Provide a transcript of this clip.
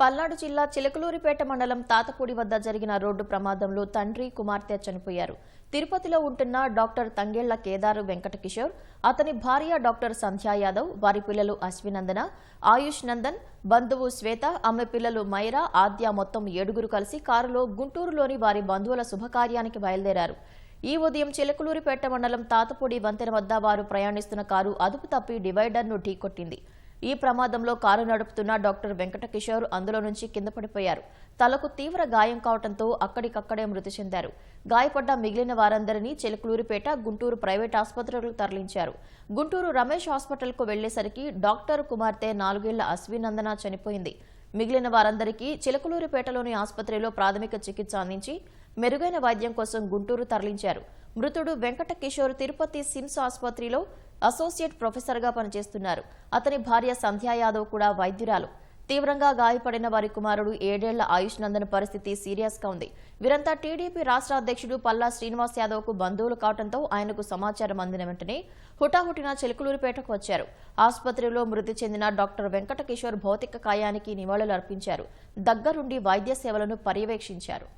పల్నాడు జిల్లా చిలకలూరిపేట మండలం తాతపూడి వద్ద జరిగిన రోడ్డు ప్రమాదంలో తండ్రి కుమార్తె చనిపోయారు. తిరుపతిలో ఉంటున్న డాక్టర్ తంగేళ్ళ కేదారు వెంకటకిషోర్ అతని భార్య డాక్టర్ సంధ్యా యాదవ్ వారి పిల్లలు అశ్వినందన ఆయుష్ నందన్ బంధువు శ్వేత ఆమె పిల్లలు మైరా ఆద్య మొత్తం ఏడుగురు కలిసి కారులో గుంటూరులోని వారి బంధువుల శుభకార్యానికి బయలుదేరారు. ఈ ఉదయం చిలకలూరిపేట మండలం తాతపూడి వంతెన వద్ద వారు ప్రయాణిస్తున్న కారు అదుపు తప్పి డివైడర్ను ఢీకొట్టింది. ఈ ప్రమాదంలో కారు నడుపుతున్న డాక్టర్ వెంకటకిషోర్ అందులో నుంచి కింద పడిపోయారు. తలకు తీవ్ర గాయం కావడంతో అక్కడికక్కడే మృతి చెందారు. గాయపడ్డ మిగిలిన వారందరినీ చెలుకులూరిపేట గుంటూరు ప్రైవేట్ ఆసుపత్రులకు తరలించారు. గుంటూరు రమేష్ హాస్పిటల్కు వెళ్ళేసరికి డాక్టర్ కుమార్తె నాలుగేళ్ళ అశ్వినందన చనిపోయింది. మిగిలిన వారందరికీ చిలకలూరిపేటలోని ఆసుపత్రిలో ప్రాథమిక చికిత్స అందించి మెరుగైన వైద్యం కోసం గుంటూరు తరలించారు. మృతుడు వెంకట కిషోర్ తిరుపతి సిమ్స్ ఆసుపత్రిలో అసోసియేట్ ప్రొఫెసర్గా పనిచేస్తున్నారు. అతని భార్య సంధ్యా యాదవ్ కూడా వైద్యురాలు. తీవ్రంగా గాయపడిన వారి కుమారుడు ఏడేళ్ళ ఆయుష్ నందన్ పరిస్థితి సీరియస్గా ఉంది. వీరంతా టీడీపీ రాష్ట్ర అధ్యక్షుడు పల్లా శ్రీనివాస్ యాదవ్కు బంధువులు కావడంతో ఆయనకు సమాచారం అందిన వెంటనే హుటాహుటిన చిలుకలూరుపేటకు వచ్చారు. ఆసుపత్రిలో మృతి చెందిన డాక్టర్ వెంకట కిషోర్ భౌతిక కాయానికి నివాళులు అర్పించారు దగ్గరుండి వైద్య సేవలను పర్యవేక్షించారు.